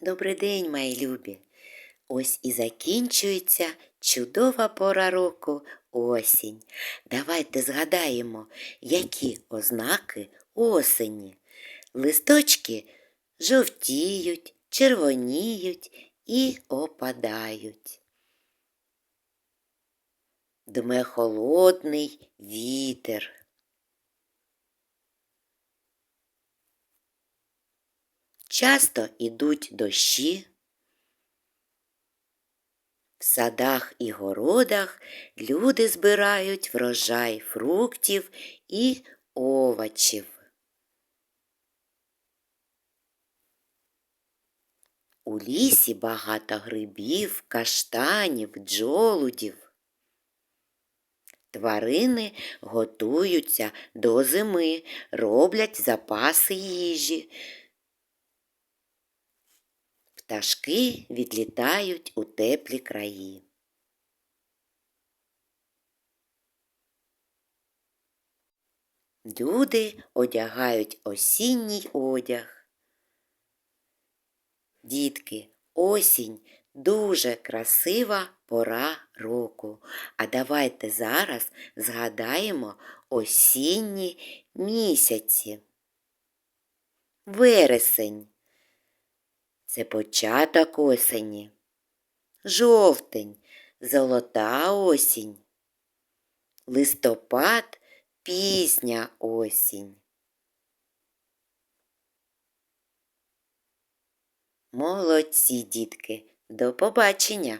Добрий день, мої любі. Ось і закінчується чудова пора року осінь. Давайте згадаємо, які ознаки осені. Листочки жовтіють, червоніють і опадають. Дме холодний вітер. Часто ідуть дощі. В садах і городах люди збирають врожай фруктів і овочів. У лісі багато грибів, каштанів, джолудів. Тварини готуються до зими, роблять запаси їжі. Пташки відлітають у теплі краї. Люди одягають осінній одяг. Дітки, осінь дуже красива пора року. А давайте зараз згадаємо осінні місяці. Вересень це початок осені. Жовтень золота осінь. Листопад пізня осінь. Молодці, дітки, до побачення!